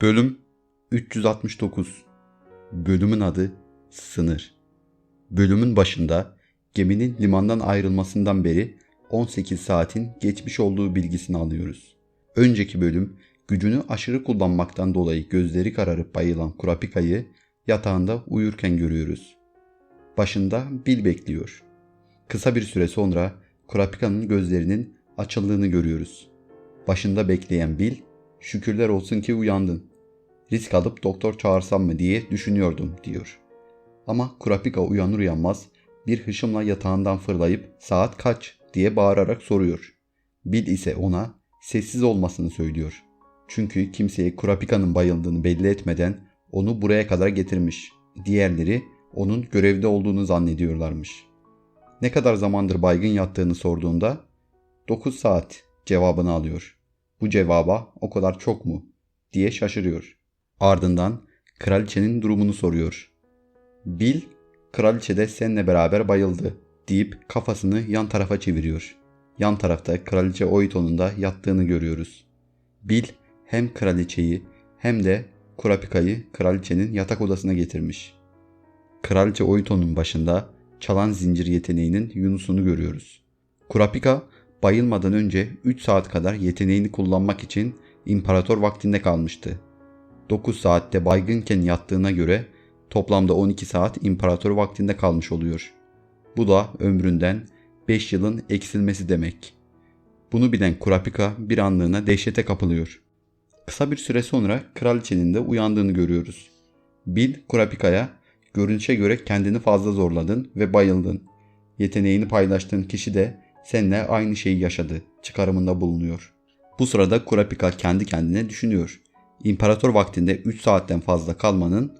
Bölüm 369 Bölümün adı Sınır Bölümün başında geminin limandan ayrılmasından beri 18 saatin geçmiş olduğu bilgisini alıyoruz. Önceki bölüm gücünü aşırı kullanmaktan dolayı gözleri kararıp bayılan Kurapika'yı yatağında uyurken görüyoruz. Başında Bil bekliyor. Kısa bir süre sonra Kurapika'nın gözlerinin açıldığını görüyoruz. Başında bekleyen Bil, şükürler olsun ki uyandın. Risk alıp doktor çağırsam mı diye düşünüyordum diyor. Ama Kurapika uyanır uyanmaz bir hışımla yatağından fırlayıp saat kaç diye bağırarak soruyor. Bil ise ona sessiz olmasını söylüyor. Çünkü kimseye Kurapika'nın bayıldığını belli etmeden onu buraya kadar getirmiş. Diğerleri onun görevde olduğunu zannediyorlarmış. Ne kadar zamandır baygın yattığını sorduğunda 9 saat cevabını alıyor. Bu cevaba o kadar çok mu diye şaşırıyor. Ardından kraliçenin durumunu soruyor. Bil, kraliçe de seninle beraber bayıldı deyip kafasını yan tarafa çeviriyor. Yan tarafta kraliçe Oito'nun da yattığını görüyoruz. Bil hem kraliçeyi hem de Kurapika'yı kraliçenin yatak odasına getirmiş. Kraliçe Oito'nun başında çalan zincir yeteneğinin Yunus'unu görüyoruz. Kurapika bayılmadan önce 3 saat kadar yeteneğini kullanmak için imparator vaktinde kalmıştı. 9 saatte baygınken yattığına göre toplamda 12 saat imparator vaktinde kalmış oluyor. Bu da ömründen 5 yılın eksilmesi demek. Bunu bilen Kurapika bir anlığına dehşete kapılıyor. Kısa bir süre sonra kraliçenin de uyandığını görüyoruz. Bil Kurapika'ya görünüşe göre kendini fazla zorladın ve bayıldın. Yeteneğini paylaştığın kişi de seninle aynı şeyi yaşadı çıkarımında bulunuyor. Bu sırada Kurapika kendi kendine düşünüyor. İmparator vaktinde 3 saatten fazla kalmanın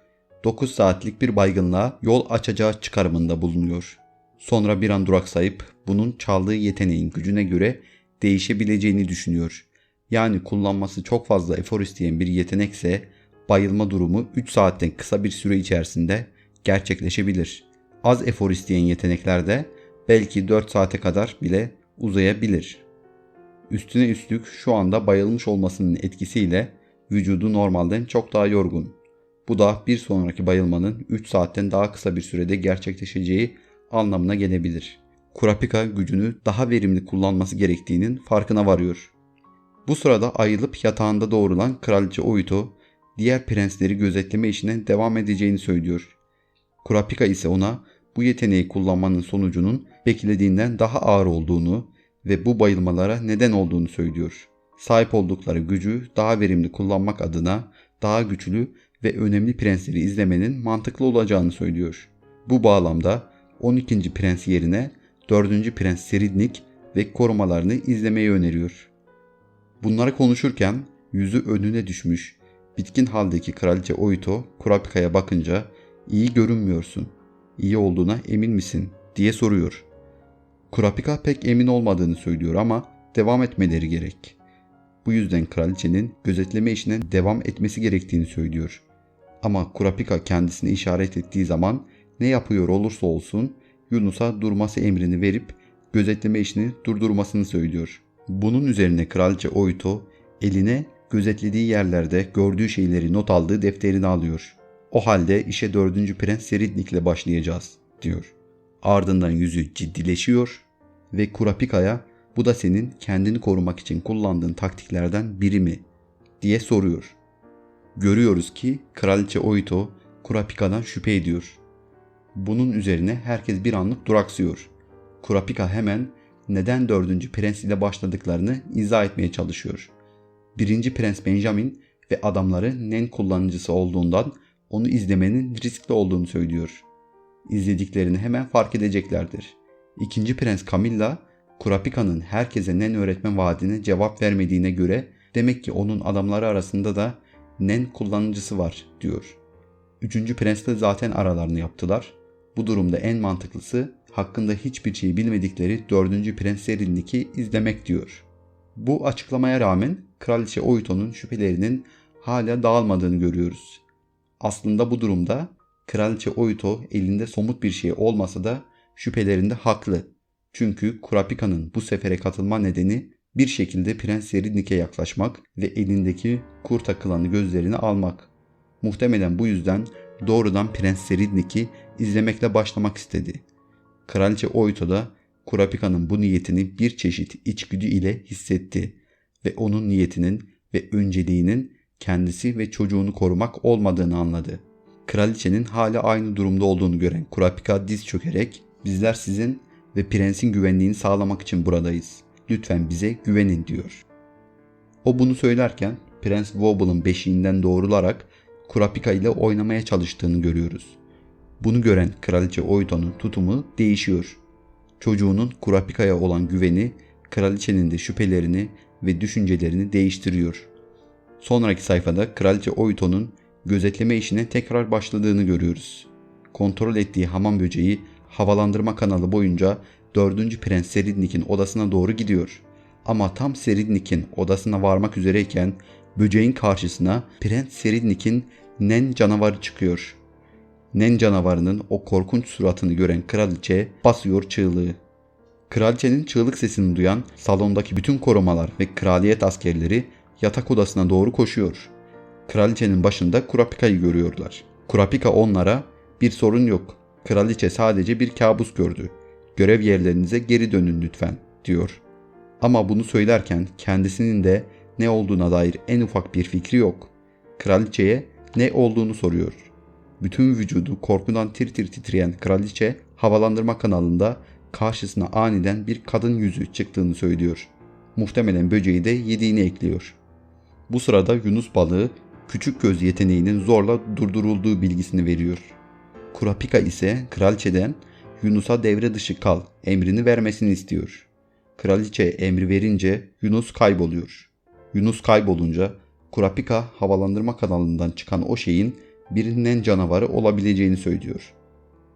9 saatlik bir baygınlığa yol açacağı çıkarımında bulunuyor. Sonra bir an duraksayıp bunun çaldığı yeteneğin gücüne göre değişebileceğini düşünüyor. Yani kullanması çok fazla efor isteyen bir yetenekse bayılma durumu 3 saatten kısa bir süre içerisinde gerçekleşebilir. Az efor isteyen yeteneklerde belki 4 saate kadar bile uzayabilir. Üstüne üstlük şu anda bayılmış olmasının etkisiyle vücudu normalden çok daha yorgun. Bu da bir sonraki bayılmanın 3 saatten daha kısa bir sürede gerçekleşeceği anlamına gelebilir. Kurapika gücünü daha verimli kullanması gerektiğinin farkına varıyor. Bu sırada ayılıp yatağında doğrulan Kraliçe Oito diğer prensleri gözetleme işine devam edeceğini söylüyor. Kurapika ise ona bu yeteneği kullanmanın sonucunun beklediğinden daha ağır olduğunu ve bu bayılmalara neden olduğunu söylüyor. Sahip oldukları gücü daha verimli kullanmak adına daha güçlü ve önemli prensleri izlemenin mantıklı olacağını söylüyor. Bu bağlamda 12. prens yerine 4. prens Seridnik ve korumalarını izlemeyi öneriyor. Bunları konuşurken yüzü önüne düşmüş, bitkin haldeki kraliçe Oito Kurapika'ya bakınca iyi görünmüyorsun, iyi olduğuna emin misin diye soruyor. Kurapika pek emin olmadığını söylüyor ama devam etmeleri gerek. Bu yüzden kraliçenin gözetleme işine devam etmesi gerektiğini söylüyor. Ama Kurapika kendisini işaret ettiği zaman ne yapıyor olursa olsun Yunus'a durması emrini verip gözetleme işini durdurmasını söylüyor. Bunun üzerine kraliçe Oito eline gözetlediği yerlerde gördüğü şeyleri not aldığı defterini alıyor. O halde işe dördüncü prens Seridnik ile başlayacağız diyor. Ardından yüzü ciddileşiyor ve Kurapika'ya bu da senin kendini korumak için kullandığın taktiklerden biri mi diye soruyor. Görüyoruz ki kraliçe Oito Kurapika'dan şüphe ediyor. Bunun üzerine herkes bir anlık duraksıyor. Kurapika hemen neden dördüncü prens ile başladıklarını izah etmeye çalışıyor. Birinci prens Benjamin ve adamları Nen kullanıcısı olduğundan onu izlemenin riskli olduğunu söylüyor. İzlediklerini hemen fark edeceklerdir. İkinci prens Camilla, Kurapika'nın herkese Nen öğretme vaadine cevap vermediğine göre demek ki onun adamları arasında da Nen kullanıcısı var diyor. Üçüncü prens de zaten aralarını yaptılar. Bu durumda en mantıklısı hakkında hiçbir şey bilmedikleri dördüncü prens Serindik'i izlemek diyor. Bu açıklamaya rağmen kraliçe Oito'nun şüphelerinin hala dağılmadığını görüyoruz. Aslında bu durumda kraliçe Oito elinde somut bir şey olmasa da şüphelerinde haklı. Çünkü Kurapika'nın bu sefere katılma nedeni Bir şekilde Prens Seridnik'e yaklaşmak ve elindeki kur takılanı gözlerini almak. Muhtemelen bu yüzden doğrudan Prens Seridnik'i izlemekle başlamak istedi. Kraliçe Oyto da Kurapika'nın bu niyetini bir çeşit içgüdü ile hissetti ve onun niyetinin ve önceliğinin kendisi ve çocuğunu korumak olmadığını anladı. Kraliçenin hala aynı durumda olduğunu gören Kurapika diz çökerek bizler sizin ve prensin güvenliğini sağlamak için buradayız. Lütfen bize güvenin diyor. O bunu söylerken Prens Wobble'ın beşiğinden doğrularak Kurapika ile oynamaya çalıştığını görüyoruz. Bunu gören Kraliçe Oyto'nun tutumu değişiyor. Çocuğunun Kurapika'ya olan güveni kraliçenin de şüphelerini ve düşüncelerini değiştiriyor. Sonraki sayfada Kraliçe Oyto'nun gözetleme işine tekrar başladığını görüyoruz. Kontrol ettiği hamam böceği havalandırma kanalı boyunca 4. Prens Seridnik'in odasına doğru gidiyor. Ama tam Seridnik'in odasına varmak üzereyken böceğin karşısına Prens Seridnik'in Nen canavarı çıkıyor. Nen canavarının o korkunç suratını gören kraliçe basıyor çığlığı. Kraliçenin çığlık sesini duyan salondaki bütün korumalar ve kraliyet askerleri yatak odasına doğru koşuyor. Kraliçenin başında Kurapika'yı görüyorlar. Kurapika onlara bir sorun yok. Kraliçe sadece bir kabus gördü. Görev yerlerinize geri dönün lütfen diyor. Ama bunu söylerken kendisinin de ne olduğuna dair en ufak bir fikri yok. Kraliçeye ne olduğunu soruyor. Bütün vücudu korkudan tir tir titreyen kraliçe havalandırma kanalında karşısına aniden bir kadın yüzü çıktığını söylüyor. Muhtemelen böceği de yediğini ekliyor. Bu sırada Yunus balığı küçük göz yeteneğinin zorla durdurulduğu bilgisini veriyor. Kurapika ise kraliçeden Yunus'a devre dışı kal emrini vermesini istiyor. Kraliçe emri verince Yunus kayboluyor. Yunus kaybolunca Kurapika havalandırma kanalından çıkan o şeyin birinin canavarı olabileceğini söylüyor.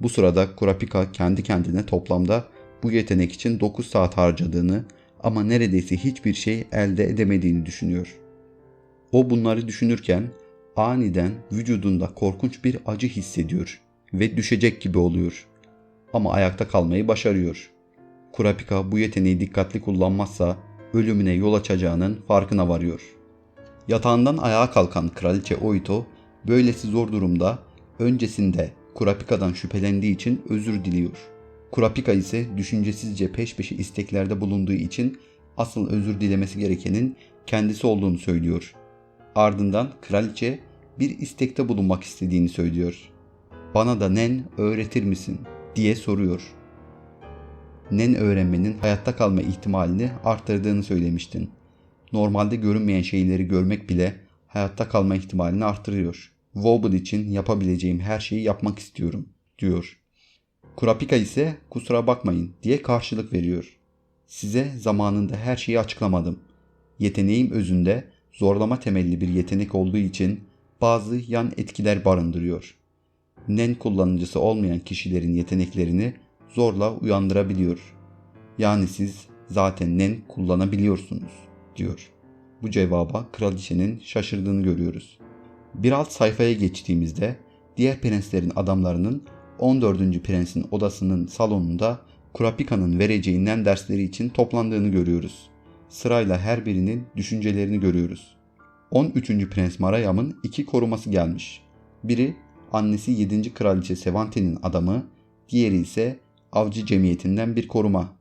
Bu sırada Kurapika kendi kendine toplamda bu yetenek için 9 saat harcadığını ama neredeyse hiçbir şey elde edemediğini düşünüyor. O bunları düşünürken aniden vücudunda korkunç bir acı hissediyor ve düşecek gibi oluyor. Ama ayakta kalmayı başarıyor. Kurapika bu yeteneği dikkatli kullanmazsa ölümüne yol açacağının farkına varıyor. Yatağından ayağa kalkan kraliçe Oito böylesi zor durumda öncesinde Kurapika'dan şüphelendiği için özür diliyor. Kurapika ise düşüncesizce peş peşe isteklerde bulunduğu için asıl özür dilemesi gerekenin kendisi olduğunu söylüyor. Ardından kraliçe bir istekte bulunmak istediğini söylüyor. Bana da nen öğretir misin diye soruyor. Nen öğrenmenin hayatta kalma ihtimalini arttırdığını söylemiştin. Normalde görünmeyen şeyleri görmek bile hayatta kalma ihtimalini artırıyor. Wobble için yapabileceğim her şeyi yapmak istiyorum diyor. Kurapika ise kusura bakmayın diye karşılık veriyor. Size zamanında her şeyi açıklamadım. Yeteneğim özünde zorlama temelli bir yetenek olduğu için bazı yan etkiler barındırıyor. Nen kullanıcısı olmayan kişilerin yeteneklerini zorla uyandırabiliyor. Yani siz zaten nen kullanabiliyorsunuz diyor. Bu cevaba kraliçenin şaşırdığını görüyoruz. Bir alt sayfaya geçtiğimizde diğer prenslerin adamlarının 14. prensin odasının salonunda Kurapika'nın vereceğinden dersleri için toplandığını görüyoruz. Sırayla her birinin düşüncelerini görüyoruz. 13. Prens Marayam'ın iki koruması gelmiş. Biri annesi 7. Kraliçe Sevante'nin adamı, diğeri ise avcı cemiyetinden bir koruma.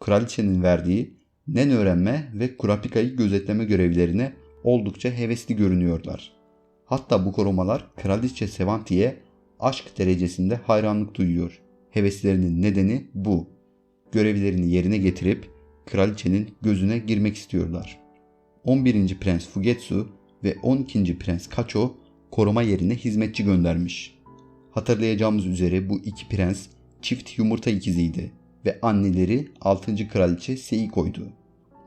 Kraliçenin verdiği nen öğrenme ve Kurapika'yı gözetleme görevlerine oldukça hevesli görünüyorlar. Hatta bu korumalar Kraliçe Sevanti'ye aşk derecesinde hayranlık duyuyor. Heveslerinin nedeni bu. Görevlerini yerine getirip kraliçenin gözüne girmek istiyorlar. 11. Prens Fugetsu ve 12. Prens Kacho koruma yerine hizmetçi göndermiş. Hatırlayacağımız üzere bu iki prens çift yumurta ikiziydi ve anneleri 6. kraliçe Seiko'ydu.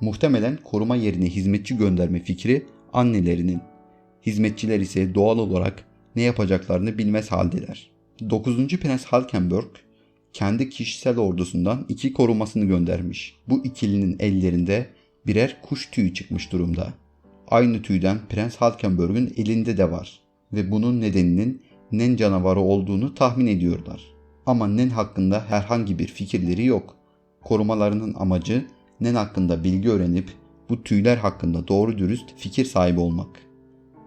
Muhtemelen koruma yerine hizmetçi gönderme fikri annelerinin. Hizmetçiler ise doğal olarak ne yapacaklarını bilmez haldeler. 9. Prens Halkenberg kendi kişisel ordusundan iki korumasını göndermiş. Bu ikilinin ellerinde birer kuş tüyü çıkmış durumda. Aynı tüyden Prens Halkenberg'ün elinde de var ve bunun nedeninin Nen canavarı olduğunu tahmin ediyorlar. Ama Nen hakkında herhangi bir fikirleri yok. Korumalarının amacı Nen hakkında bilgi öğrenip bu tüyler hakkında doğru dürüst fikir sahibi olmak.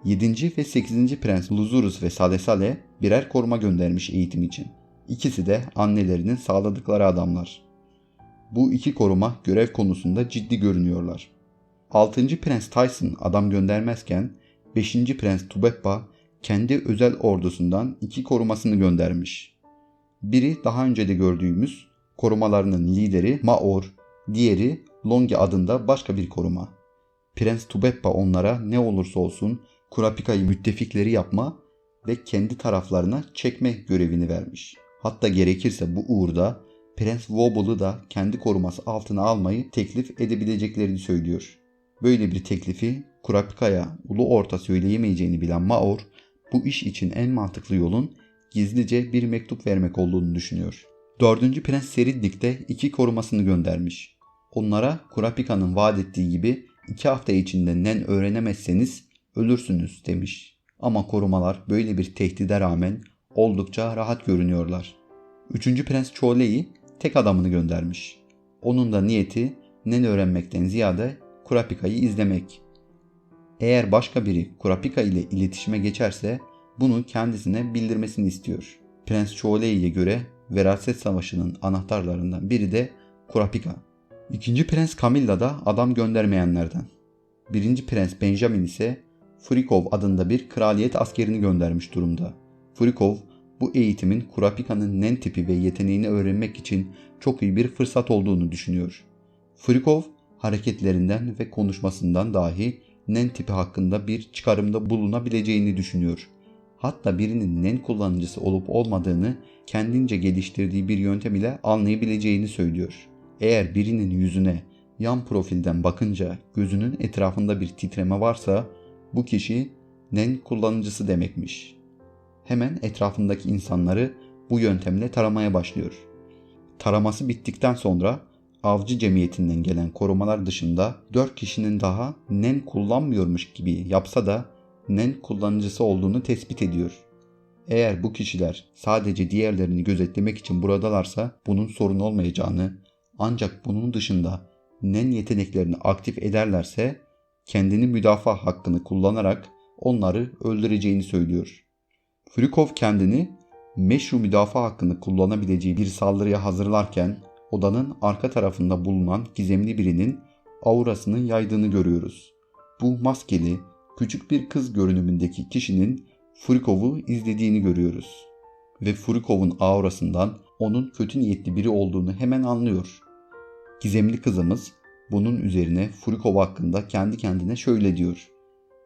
7. ve 8. Prens Luzurus ve Salesale birer koruma göndermiş eğitim için. İkisi de annelerinin sağladıkları adamlar. Bu iki koruma görev konusunda ciddi görünüyorlar. 6. Prens Tyson adam göndermezken 5. Prens Tubeppa kendi özel ordusundan iki korumasını göndermiş. Biri daha önce de gördüğümüz korumalarının lideri Maor, diğeri Longi adında başka bir koruma. Prens Tubeppa onlara ne olursa olsun Kurapika'yı müttefikleri yapma ve kendi taraflarına çekme görevini vermiş. Hatta gerekirse bu uğurda Prens Wobble'ı da kendi koruması altına almayı teklif edebileceklerini söylüyor. Böyle bir teklifi Kurapika'ya ulu orta söyleyemeyeceğini bilen Maor, bu iş için en mantıklı yolun gizlice bir mektup vermek olduğunu düşünüyor. Dördüncü Prens Seridnik de iki korumasını göndermiş. Onlara Kurapika'nın vaat ettiği gibi iki hafta içinde nen öğrenemezseniz ölürsünüz demiş. Ama korumalar böyle bir tehdide rağmen oldukça rahat görünüyorlar. Üçüncü Prens Chole'yi tek adamını göndermiş. Onun da niyeti nen öğrenmekten ziyade Kurapika'yı izlemek. Eğer başka biri Kurapika ile iletişime geçerse bunu kendisine bildirmesini istiyor. Prens Cholei'ye göre veraset savaşının anahtarlarından biri de Kurapika. İkinci Prens Camilla da adam göndermeyenlerden. Birinci Prens Benjamin ise Frikov adında bir kraliyet askerini göndermiş durumda. Frikov bu eğitimin Kurapika'nın nen tipi ve yeteneğini öğrenmek için çok iyi bir fırsat olduğunu düşünüyor. Frikov hareketlerinden ve konuşmasından dahi nen tipi hakkında bir çıkarımda bulunabileceğini düşünüyor. Hatta birinin nen kullanıcısı olup olmadığını kendince geliştirdiği bir yöntem ile anlayabileceğini söylüyor. Eğer birinin yüzüne yan profilden bakınca gözünün etrafında bir titreme varsa bu kişi nen kullanıcısı demekmiş. Hemen etrafındaki insanları bu yöntemle taramaya başlıyor. Taraması bittikten sonra avcı cemiyetinden gelen korumalar dışında 4 kişinin daha nen kullanmıyormuş gibi yapsa da nen kullanıcısı olduğunu tespit ediyor. Eğer bu kişiler sadece diğerlerini gözetlemek için buradalarsa bunun sorun olmayacağını ancak bunun dışında nen yeteneklerini aktif ederlerse kendini müdafaa hakkını kullanarak onları öldüreceğini söylüyor. Frikov kendini meşru müdafaa hakkını kullanabileceği bir saldırıya hazırlarken odanın arka tarafında bulunan gizemli birinin aurasını yaydığını görüyoruz. Bu maskeli, küçük bir kız görünümündeki kişinin Furikov'u izlediğini görüyoruz. Ve Furikov'un aurasından onun kötü niyetli biri olduğunu hemen anlıyor. Gizemli kızımız bunun üzerine Furikov hakkında kendi kendine şöyle diyor.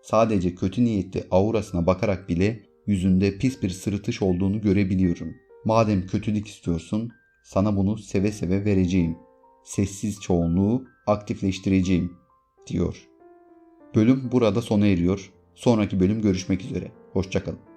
Sadece kötü niyetli aurasına bakarak bile yüzünde pis bir sırıtış olduğunu görebiliyorum. Madem kötülük istiyorsun, sana bunu seve seve vereceğim. Sessiz çoğunluğu aktifleştireceğim, diyor. Bölüm burada sona eriyor. Sonraki bölüm görüşmek üzere. Hoşçakalın.